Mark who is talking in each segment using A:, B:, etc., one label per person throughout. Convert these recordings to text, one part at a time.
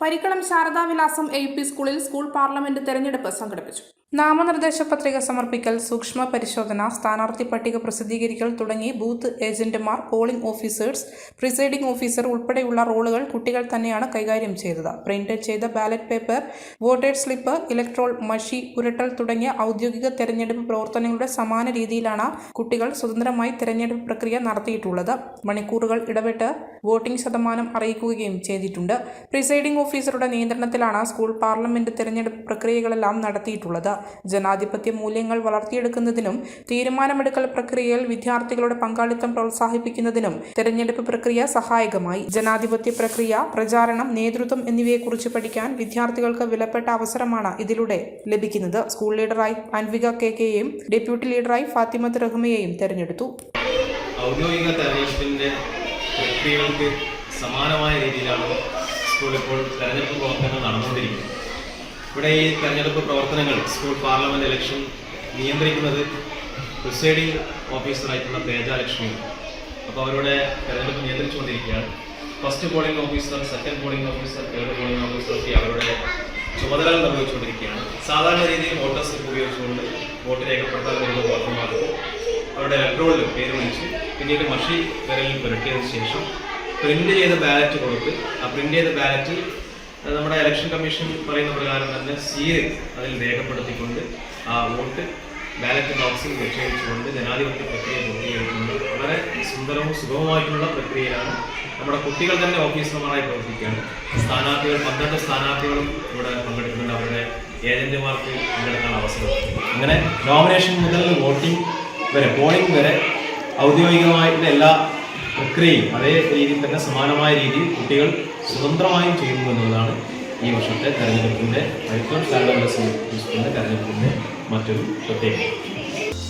A: Parikkalam Sharadavilasam A P സ്കൂളിൽ school parliament തെരഞ്ഞെടുപ്പ് സംഘടിപ്പിച്ചു. നാമനിർദ്ദേശ പത്രിക സമർപ്പിക്കൽ സൂക്ഷ്മ പരിശോധന സ്ഥാനാർത്ഥി പട്ടിക പ്രസിദ്ധീകരിക്കൽ തുടങ്ങി ബൂത്ത് ഏജന്റുമാർ പോളിംഗ് ഓഫീസേഴ്സ് പ്രിസൈഡിംഗ് ഓഫീസർ ഉൾപ്പെടെയുള്ള റോളുകൾ കുട്ടികൾ തന്നെയാണ് കൈകാര്യം ചെയ്തത്. പ്രിന്റ് ചെയ്ത ballot paper voters slip electoral മഷി ഉരുട്ടൽ തുടങ്ങിയ ഔദ്യോഗിക തെരഞ്ഞെടുപ്പ് പ്രവർത്തനങ്ങളുടെ സമാന രീതിയിലാണ് കുട്ടികൾ സ്വതന്ത്രമായി തെരഞ്ഞെടുപ്പ് പ്രക്രിയ നടത്തിയിട്ടുള്ളത്. മണിക്കൂറുകൾ ഇടപെട്ട് വോട്ടിംഗ് ശതമാനം അറിയിക്കുകയും ചെയ്തിട്ടുണ്ട്. പ്രിസൈഡിംഗ് ഓഫീസറുടെ നിയന്ത്രണത്തിലാണ് സ്കൂൾ പാർലമെന്റ് തെരഞ്ഞെടുപ്പ് പ്രക്രിയകളെല്ലാം നടത്തിയിട്ടുള്ളത്. ജനാധിപത്യ മൂല്യങ്ങൾ വളർത്തിയെടുക്കുന്നതിനും തീരുമാനമെടുക്കൽ പ്രക്രിയയിൽ വിദ്യാർത്ഥികളുടെ പങ്കാളിത്തം പ്രോത്സാഹിപ്പിക്കുന്നതിനും തെരഞ്ഞെടുപ്പ് പ്രക്രിയ സഹായകമായി. ജനാധിപത്യ പ്രക്രിയ പ്രചാരണം നേതൃത്വം എന്നിവയെക്കുറിച്ച് പഠിക്കാൻ വിദ്യാർത്ഥികൾക്ക് വിലപ്പെട്ട അവസരമാണ് ഇതിലൂടെ ലഭിക്കുന്നത്. സ്കൂൾ ലീഡറായി അൻവിക കെ കെയെയും ഡെപ്യൂട്ടി ലീഡറായി ഫാത്തിമത്ത് റഹ്മയെയും തെരഞ്ഞെടുത്തു.
B: ഔദ്യോഗിക തെരഞ്ഞെടുപ്പിന്റെ പ്രക്രിയകൾക്ക് സമാനമായ രീതിയിലാണ് സ്കൂൾ ഇപ്പോൾ തെരഞ്ഞെടുപ്പ് പ്രവർത്തനങ്ങൾ നടന്നുകൊണ്ടിരിക്കുന്നത്. ഇവിടെ ഈ തെരഞ്ഞെടുപ്പ് പ്രവർത്തനങ്ങൾ സ്കൂൾ പാർലമെന്റ് ഇലക്ഷൻ നിയന്ത്രിക്കുന്നത് പ്രിസൈഡിംഗ് ഓഫീസറായിട്ടുള്ള തേജാലക്ഷ്മി അപ്പോൾ അവരുടെ തെരഞ്ഞെടുപ്പ് നിയന്ത്രിച്ചുകൊണ്ടിരിക്കുകയാണ്. First polling officer second polling officer third polling officer അവരുടെ ചുമതലകൾ നിർവഹിച്ചുകൊണ്ടിരിക്കുകയാണ്. സാധാരണ രീതിയിൽ വോട്ടർ സ്ലിപ്പ് ഉപയോഗിച്ചുകൊണ്ട് വോട്ട് രേഖപ്പെടുത്താൻ വരുന്ന അവരുടെ ഇലക്ട്രോണിൽ പേര് വിളിച്ച് പിന്നീട് മഷി വിരലിൽ പുരട്ടിയതിനു ശേഷം പ്രിന്റ് ചെയ്ത ബാലറ്റ് കൊടുത്ത് ആ പ്രിന്റ് ചെയ്ത ബാലറ്റ് നമ്മുടെ ഇലക്ഷൻ കമ്മീഷൻ പറയുന്ന പ്രകാരം തന്നെ സീൽ അതിൽ രേഖപ്പെടുത്തിക്കൊണ്ട് ആ വോട്ട് ബാലറ്റ് ബോക്സിൽ നിക്ഷേപിച്ചുകൊണ്ട് ജനാധിപത്യ പ്രക്രിയ പൂർത്തീകരിക്കുന്നത് വളരെ സുന്ദരവും സുഗമമായിട്ടുള്ള പ്രക്രിയയാണ് നമ്മുടെ കുട്ടികൾ തന്നെ ഓഫീസർമാരായി പ്രവർത്തിക്കുകയാണ്. സ്ഥാനാർത്ഥികൾ പന്ത്രണ്ട് സ്ഥാനാർത്ഥികളും ഇവിടെ പങ്കെടുക്കുന്നുണ്ട്. അവരുടെ ഏജന്റുമാർക്ക് പങ്കെടുക്കാൻ അവസരം അങ്ങനെ നോമിനേഷൻ മുതൽ വോട്ടിംഗ് വരെ പോളിംഗ് വരെ ഔദ്യോഗികമായിട്ടുള്ള എല്ലാ പ്രക്രിയയും അതേ രീതിയിൽ തന്നെ സമാനമായ രീതിയിൽ കുട്ടികൾ സ്വതന്ത്രമായും ചെയ്യുന്നു എന്നുള്ളതാണ് ഈ വർഷത്തെ തെരഞ്ഞെടുപ്പിന്റെ ശാരദാ സ്കൂളിന്റെ തെരഞ്ഞെടുപ്പിന്റെ മറ്റൊരു പ്രത്യേകത.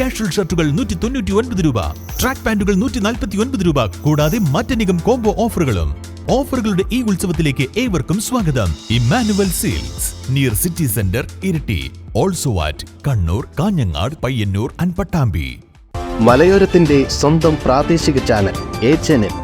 C: കാഷ്വൽ ഷർട്ടുകൾ നൂറ്റി തൊണ്ണൂറ്റി ഒൻപത് രൂപ. ട്രാക്ക് പാന്റുകൾ നൂറ്റി നാൽപ്പത്തി ഒൻപത് രൂപ. കൂടാതെ മറ്റനേകം കോംബോ ഓഫറുകളും. ഓഫറുകളുടെ ഈ ഉത്സവത്തിലേക്ക് ഏവർക്കും സ്വാഗതം. Immanuel sales. Near city centre Iritty. Also at Kannur Kanhangad Payyanur and Pattambi.
D: മലയോരത്തിന്റെ സ്വന്തം പ്രാദേശിക ചാനൽ എ ചാനൽ.